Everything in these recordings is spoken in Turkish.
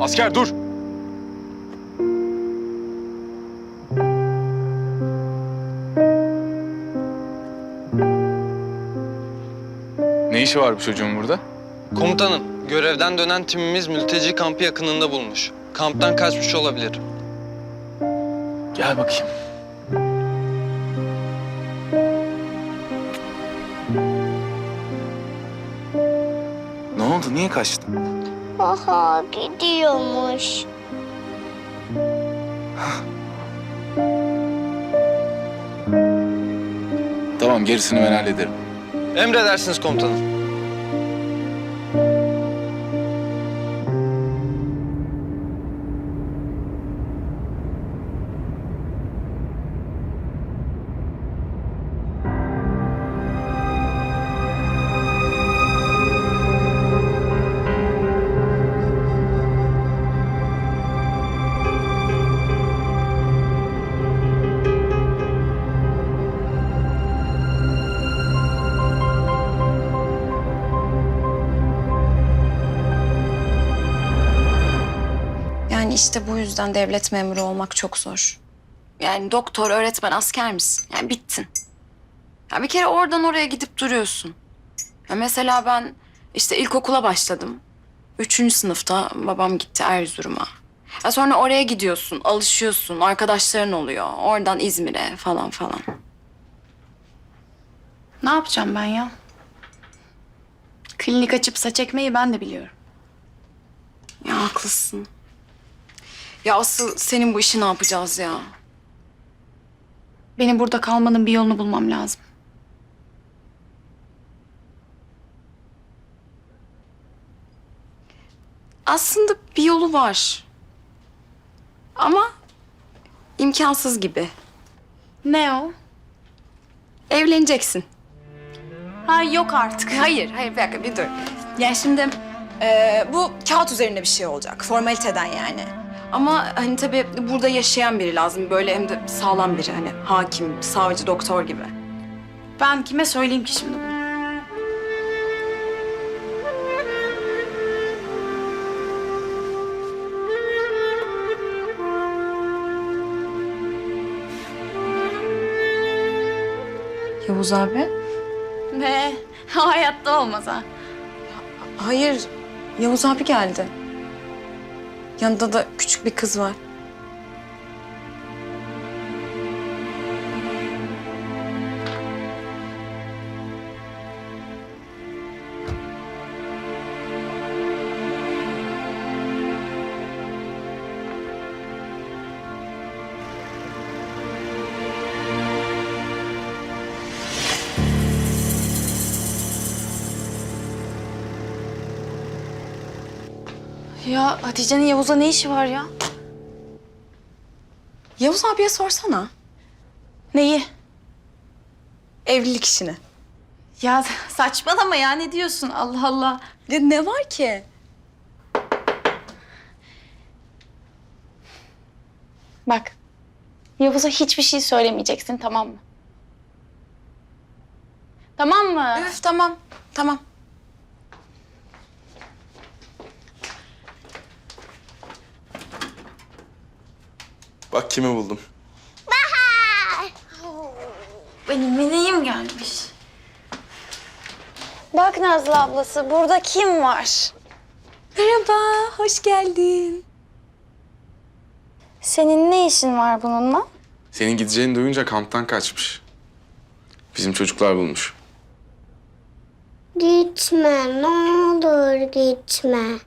Asker dur. Ne işi var bu çocuğun burada? Komutanım, görevden dönen timimiz mülteci kampı yakınında bulmuş. Kamptan kaçmış olabilir. Gel bakayım. Ne oldu? Niye kaçtın? Aha gidiyormuş. Tamam gerisini ben hallederim. Emredersiniz komutanım. İşte bu yüzden devlet memuru olmak çok zor. Yani doktor, öğretmen, asker misin? Yani bittin. Ya bir kere oradan oraya gidip duruyorsun. Ya mesela ben işte ilkokula başladım. Üçüncü sınıfta babam gitti Erzurum'a. Ya sonra oraya gidiyorsun, alışıyorsun, arkadaşların oluyor. Oradan İzmir'e falan falan. Ne yapacağım ben ya? Klinik açıp saç ekmeyi ben de biliyorum. Ya haklısın. Ya asıl senin bu işi ne yapacağız ya? Benim burada kalmanın bir yolunu bulmam lazım. Aslında bir yolu var. Ama imkansız gibi. Ne o? Evleneceksin. Ha yok artık. Hayır, hayır bir dakika bir dur. Yani şimdi e, bu kağıt üzerinde bir şey olacak. Formaliteden yani. Ama hani tabii burada yaşayan biri lazım. Böyle hem de sağlam biri hani hakim, savcı, doktor gibi. Ben kime söyleyeyim ki şimdi bunu? Yavuz abi? Ne? Hayatta olmaz ha. Hayır, Yavuz abi geldi. Yanında da küçük bir kız var. Ya Hatice'nin Yavuz'la ne işi var ya? Yavuz abiye sorsana. Neyi? Evlilik işini. Ya saçmalama ya ne diyorsun Allah Allah. Ya ne var ki? Bak Yavuz'a hiçbir şey söylemeyeceksin tamam mı? Tamam mı? Üf tamam, tamam. Bak kimi buldum. Benim meleğim gelmiş. Bak Nazlı ablası burada kim var? Merhaba, hoş geldin. Senin ne işin var bununla? Senin gideceğini duyunca kamptan kaçmış. Bizim çocuklar bulmuş. Gitme ne olur gitme.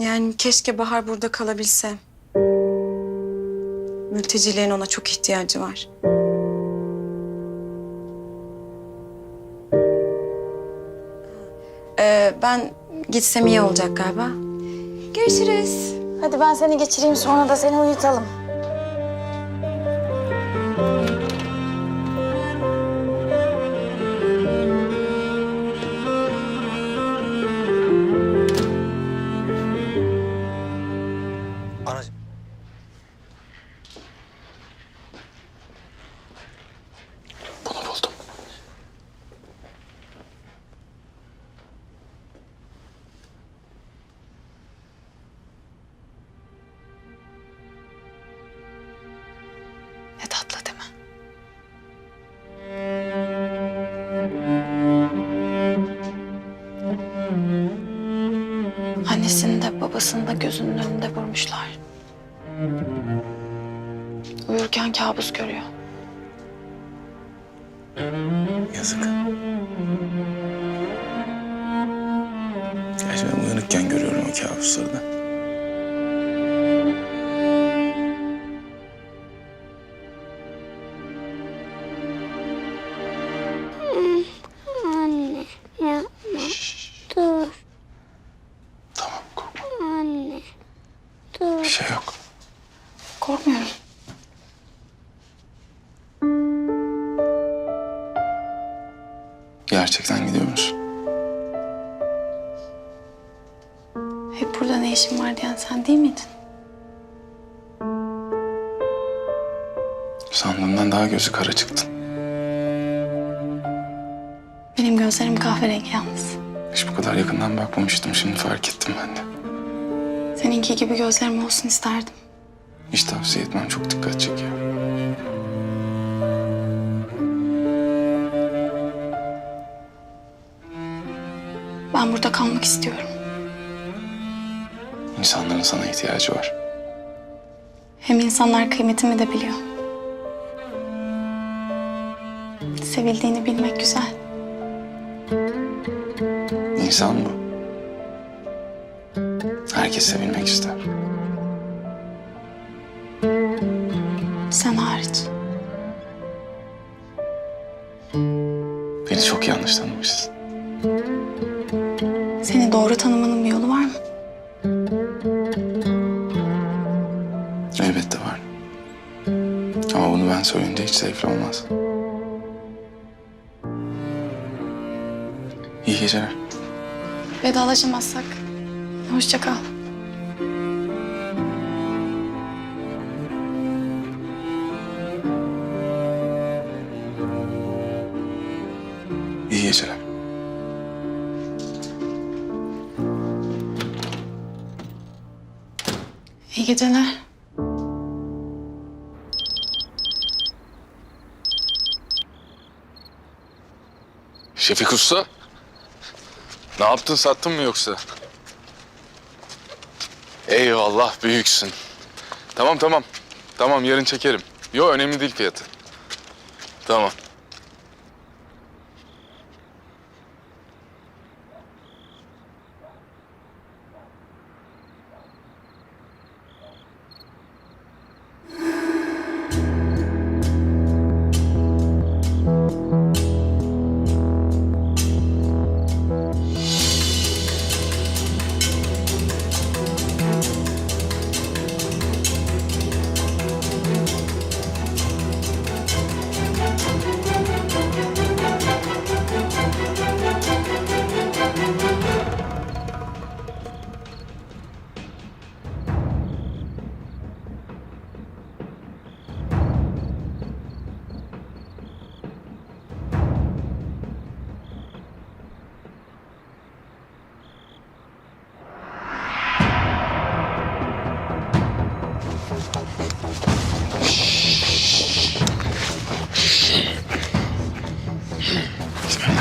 Yani keşke Bahar burada kalabilse. Mültecilerin ona çok ihtiyacı var. Ee, ben gitsem iyi olacak galiba. Görüşürüz. Hadi ben seni geçireyim sonra da seni uyutalım. Vurmuşlar. Uyurken kabus görüyor. Yazık. Gerçi ben uyanıkken görüyorum o kabusları da. Korkmuyorum. Gerçekten gidiyor musun? Hep burada ne işin var diyen sen değil miydin? Sandığımdan daha gözü kara çıktın. Benim gözlerim kahverengi yalnız. Hiç bu kadar yakından bakmamıştım. Şimdi fark ettim ben de. Seninki gibi gözlerim olsun isterdim. Hiç tavsiye etmem. Çok dikkat çekiyor. Ben burada kalmak istiyorum. İnsanların sana ihtiyacı var. Hem insanlar kıymetimi de biliyor. Sevildiğini bilmek güzel. İnsan bu. Herkes sevilmek ister. Yanlış tanımışsın. Seni doğru tanımanın bir yolu var mı? Elbette var. Ama bunu ben söyleyince hiç zevkli olmaz. İyi geceler. Vedalaşamazsak. Hoşça kal. Geceler. İyi geceler. Şefik Usta. Ne yaptın sattın mı yoksa? Eyvallah büyüksün. Tamam tamam. Tamam yarın çekerim. Yo önemli değil fiyatı. Tamam.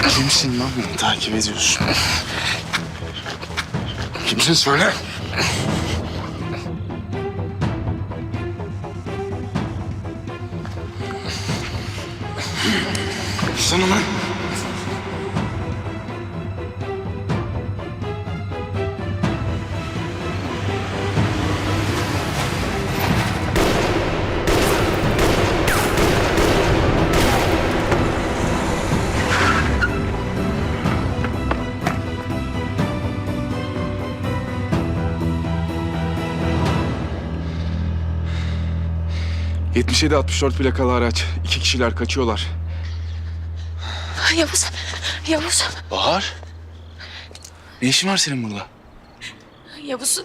Kimsin lan beni takip ediyorsun? Kimsin söyle. Sana lan. ...77-64 plakalı araç. İki kişiler kaçıyorlar. Yavuz. Yavuz. Bahar. Ne işin var senin burada? Yavuz.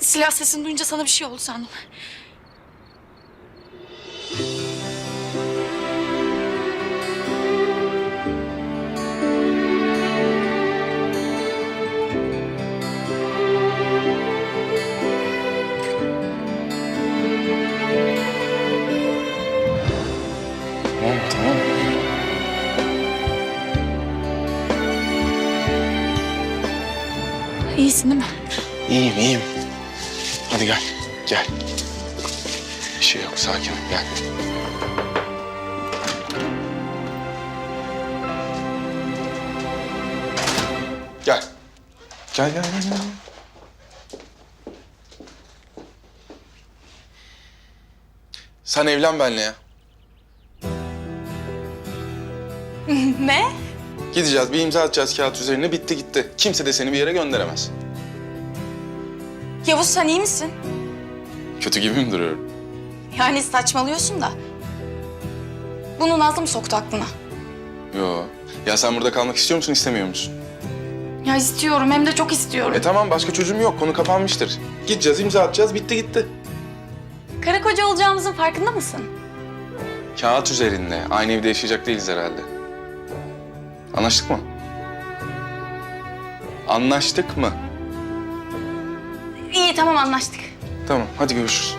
Silah sesini duyunca sana bir şey oldu sandım. İyisin değil mi? İyiyim, iyiyim. Hadi gel, gel. Bir şey yok, sakin ol, gel. Gel. Gel, gel, gel, gel. Sen evlen benimle ya. Ne? Gideceğiz, bir imza atacağız kağıt üzerine. Bitti gitti. Kimse de seni bir yere gönderemez. Yavuz sen iyi misin? Kötü gibi mi duruyorum? Yani saçmalıyorsun da. Bunu Nazlı mı soktu aklına? Yo. Ya sen burada kalmak istiyor musun, istemiyor musun? Ya istiyorum hem de çok istiyorum. E tamam, başka çocuğum yok. Konu kapanmıştır. Gideceğiz, imza atacağız. Bitti gitti. Karı koca olacağımızın farkında mısın? Kağıt üzerinde. Aynı evde yaşayacak değiliz herhalde. Anlaştık mı? Anlaştık mı? İyi tamam anlaştık. Tamam, hadi görüşürüz.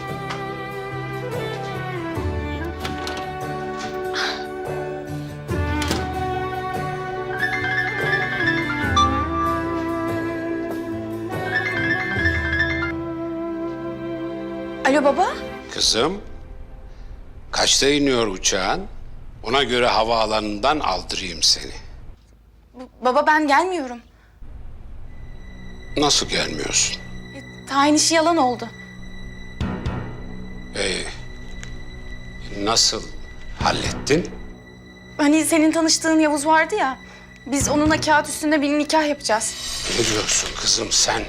Alo baba. Kızım, kaçta iniyor uçağın? Ona göre havaalanından aldırayım seni. Baba ben gelmiyorum. Nasıl gelmiyorsun? Tayin işi yalan oldu. Ee, nasıl hallettin? Hani senin tanıştığın Yavuz vardı ya. Biz onunla kağıt üstünde bir nikah yapacağız. Ne diyorsun kızım sen?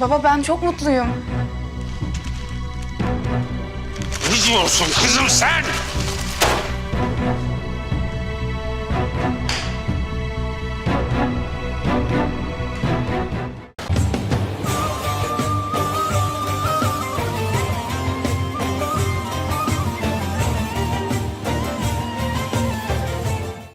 Baba ben çok mutluyum. Ne diyorsun kızım sen?